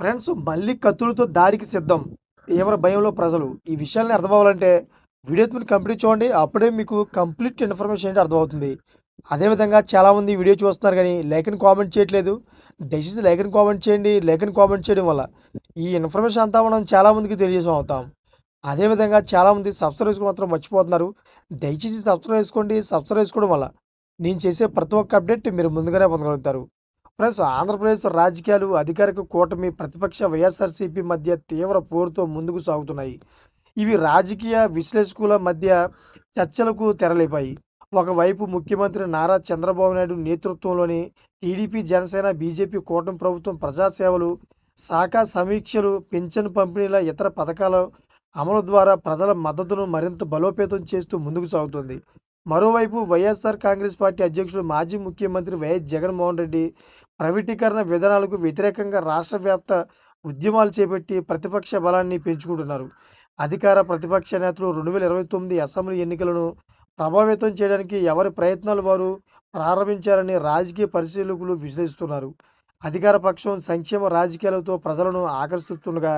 Friends మళ్ళీ కత్తులతో దాడికి సిద్ధం. తీవ్ర భయంలో ప్రజలు. ఈ విషయాన్ని అర్థమవ్వాలంటే వీడియో మీరు కంప్లీట్ చూడండి. అప్పుడే మీకు కంప్లీట్ ఇన్ఫర్మేషన్ ఏంటి అర్థమవుతుంది. అదేవిధంగా చాలామంది వీడియో చూస్తున్నారు కానీ లైక్ని కామెంట్ చేయట్లేదు. దయచేసి లైక్ని కామెంట్ చేయండి. లైక్ని కామెంట్ చేయడం వల్ల ఈ ఇన్ఫర్మేషన్ అంతా మనం చాలామందికి తెలియజేసాం అవుతాం. అదేవిధంగా చాలామంది సబ్స్క్రైబ్ మాత్రం మర్చిపోతున్నారు. దయచేసి సబ్స్క్రైబ్ చేసుకోండి. సబ్స్క్రైబ్ చేసుకోవడం వల్ల నేను చేసే ప్రతి ఒక్క అప్డేట్ మీరు ముందుగానే పొందగలుగుతారు. ఫ్రెండ్స్ ఆంధ్రప్రదేశ్ రాజకీయాలు అధికారిక కూటమి ప్రతిపక్ష వైఎస్ఆర్సీపీ మధ్య తీవ్ర పోరుతో ముందుకు సాగుతున్నాయి. ఇవి రాజకీయ విశ్లేషకుల మధ్య చర్చలకు తెరలేపాయి. ఒకవైపు ముఖ్యమంత్రి నారా చంద్రబాబు నాయుడు నేతృత్వంలోని టీడీపీ జనసేన బీజేపీ కూటమి ప్రభుత్వం ప్రజాసేవలు శాఖ సమీక్షలు పింఛను పంపిణీల ఇతర పథకాల అమలు ద్వారా ప్రజల మద్దతును మరింత బలోపేతం చేస్తూ ముందుకు సాగుతుంది. మరోవైపు వైఎస్ఆర్ కాంగ్రెస్ పార్టీ అధ్యక్షుడు మాజీ ముఖ్యమంత్రి వైఎస్ జగన్మోహన్ రెడ్డి ప్రైవేటీకరణ విధానాలకు వ్యతిరేకంగా రాష్ట్ర వ్యాప్త ఉద్యమాలు చేపట్టి ప్రతిపక్ష బలాన్ని పెంచుకుంటున్నారు. అధికార ప్రతిపక్ష నేతలు రెండు వేల ఇరవై తొమ్మిది అసెంబ్లీ ఎన్నికలను ప్రభావితం చేయడానికి ఎవరి ప్రయత్నాలు వారు ప్రారంభించారని రాజకీయ పరిశీలకులు విశ్లేషిస్తున్నారు. అధికార పక్షం సంక్షేమ రాజకీయాలతో ప్రజలను ఆకర్షిస్తుండగా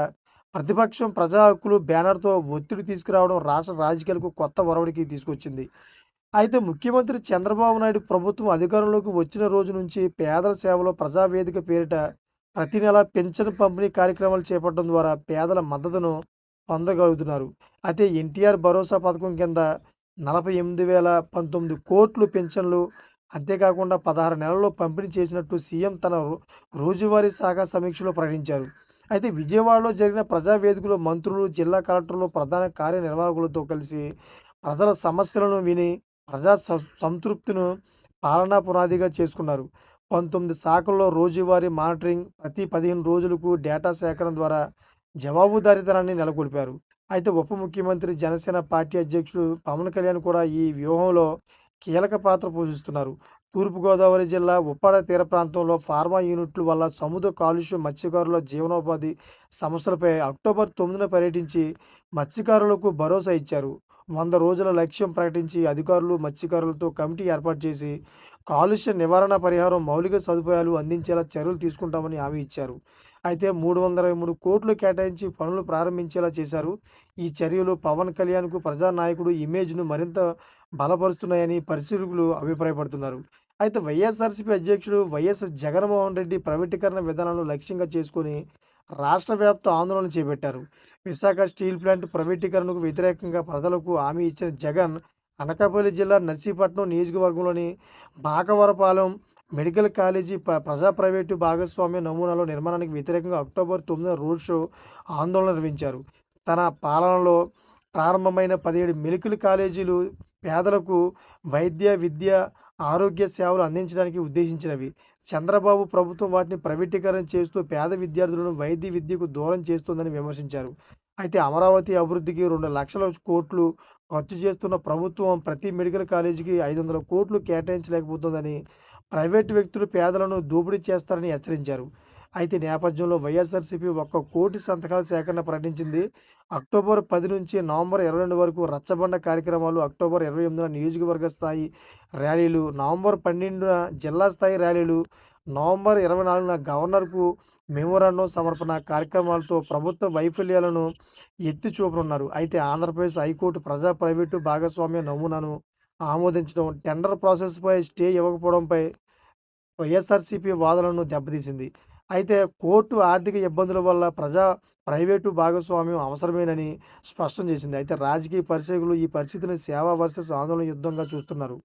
ప్రతిపక్షం ప్రజా హక్కులు బ్యానర్తో ఒత్తిడి తీసుకురావడం రాష్ట్ర రాజకీయాలకు కొత్త ఒరవడికి తీసుకొచ్చింది. అయితే ముఖ్యమంత్రి చంద్రబాబు నాయుడు ప్రభుత్వం అధికారంలోకి వచ్చిన రోజు నుంచి పేదల సేవలో ప్రజావేదిక పేరిట ప్రతి నెల పెన్షన్ పంపిణీ కార్యక్రమాలు చేపట్టడం ద్వారా పేదల మద్దతును పొందగలుగుతున్నారు. అయితే ఎన్టీఆర్ భరోసా పథకం కింద నలభై ఎనిమిది వేల పంతొమ్మిది కోట్లు పెన్షన్లు అంతేకాకుండా పదహారు నెలల్లో పంపిణీ చేసినట్టు సీఎం తన రోజువారీ శాఖ సమీక్షలో ప్రకటించారు. అయితే విజయవాడలో జరిగిన ప్రజావేదికలో మంత్రులు జిల్లా కలెక్టర్లు ప్రధాన కార్యనిర్వాహకులతో కలిసి ప్రజల సమస్యలను విని ప్రజా స- సంతృప్తిను పాలనా పునాదిగా చేసుకున్నారు. పంతొమ్మిది శాఖల్లో రోజువారీ మానిటరింగ్ ప్రతి పదిహేను రోజులకు డేటా సేకరణ ద్వారా జవాబుదారీతనాన్ని నెలకొల్పారు. అయితే ఉప ముఖ్యమంత్రి జనసేన పార్టీ అధ్యక్షుడు పవన్ కళ్యాణ్ కూడా ఈ వ్యూహంలో కీలక పాత్ర పోషిస్తున్నారు. తూర్పుగోదావరి జిల్లా ఉప్పాడ తీర ప్రాంతంలో ఫార్మా యూనిట్ల వల్ల సముద్ర కాలుష్యం మత్స్యకారుల జీవనోపాధి సమస్యలపై అక్టోబర్ తొమ్మిదిన పర్యటించి మత్స్యకారులకు భరోసా ఇచ్చారు. వంద రోజుల లక్ష్యం ప్రకటించి అధికారులు మత్స్యకారులతో కమిటీ ఏర్పాటు చేసి కాలుష్య నివారణ పరిహారం మౌలిక సదుపాయాలు అందించేలా చర్యలు తీసుకుంటామని హామీ ఇచ్చారు. అయితే మూడు వందల ఇరవై మూడు కోట్లు కేటాయించి పనులు ప్రారంభించేలా చేశారు. ఈ చర్యలు పవన్ కళ్యాణ్కు ప్రజానాయకుడు ఇమేజ్ను మరింత బలపరుస్తున్నాయని పరిశీలకులు అభిప్రాయపడుతున్నారు. అయితే వైఎస్ఆర్సీపీ అధ్యక్షుడు వైఎస్ జగన్మోహన్ రెడ్డి ప్రైవేటీకరణ విధానాలను లక్ష్యంగా చేసుకొని రాష్ట్ర వ్యాప్త ఆందోళన చేపట్టారు. విశాఖ స్టీల్ ప్లాంట్ ప్రైవేటీకరణకు వ్యతిరేకంగా ప్రజలకు హామీ ఇచ్చిన జగన్ అనకాపల్లి జిల్లా నర్సీపట్నం నియోజకవర్గంలోని బాకవరపాలెం మెడికల్ కాలేజీ ప- ప్రజా ప్రైవేటు భాగస్వామ్య నమూనాలో నిర్మాణానికి వ్యతిరేకంగా అక్టోబర్ తొమ్మిదిన రోడ్ షో ఆందోళన నిర్వహించారు. తన పాలనలో ప్రారంభమైన పదిహేడు మెడికల్ కాలేజీలు పేదలకు వైద్య విద్య ఆరోగ్య సేవలు అందించడానికి ఉద్దేశించినవి. చంద్రబాబు ప్రభుత్వం వాటిని ప్రైవేటీకరణ చేస్తూ పేద విద్యార్థులను వైద్య విద్యకు దూరం చేస్తోందని విమర్శించారు. అయితే అమరావతి అభివృద్ధికి రెండు లక్షల కోట్లు ఖర్చు చేస్తున్న ప్రభుత్వం ప్రతి మెడికల్ కాలేజీకి ఐదు వందల కోట్లు కేటాయించలేకపోతుందని ప్రైవేటు వ్యక్తులు పేదలను దోపిడీ చేస్తారని హెచ్చరించారు. అయితే నేపథ్యంలో వైఎస్ఆర్సీపీ ఒక్క కోటి సంతకాల సేకరణ ప్రకటించింది. అక్టోబర్ పది నుంచి నవంబర్ ఇరవై రెండు వరకు రచ్చబండ కార్యక్రమాలు అక్టోబర్ ఇరవై ఎనిమిదిన నియోజకవర్గ స్థాయి ర్యాలీలు నవంబర్ పన్నెండున జిల్లా స్థాయి ర్యాలీలు నవంబర్ ఇరవై నాలుగున గవర్నర్కు మెమోరాండం సమర్పణ కార్యక్రమాలతో ప్రభుత్వ వైఫల్యాలను ఎత్తి చూపనున్నారు. అయితే ఆంధ్రప్రదేశ్ హైకోర్టు ప్రజా ప్రైవేటు భాగస్వామ్య నమూనాను ఆమోదించడం టెండర్ ప్రాసెస్పై స్టే ఇవ్వకపోవడంపై వైఎస్ఆర్సీపీ వాదనను దెబ్బతీసింది. అయితే కోర్టు ఆర్థిక ఇబ్బందుల వల్ల ప్రజా ప్రైవేటు భాగస్వామ్యం అవసరమేనని స్పష్టం చేసింది. అయితే రాజకీయ పరిశీలకులు ఈ పరిస్థితిని సేవా వర్సెస్ ఆందోళన యుద్ధంగా చూస్తున్నారు.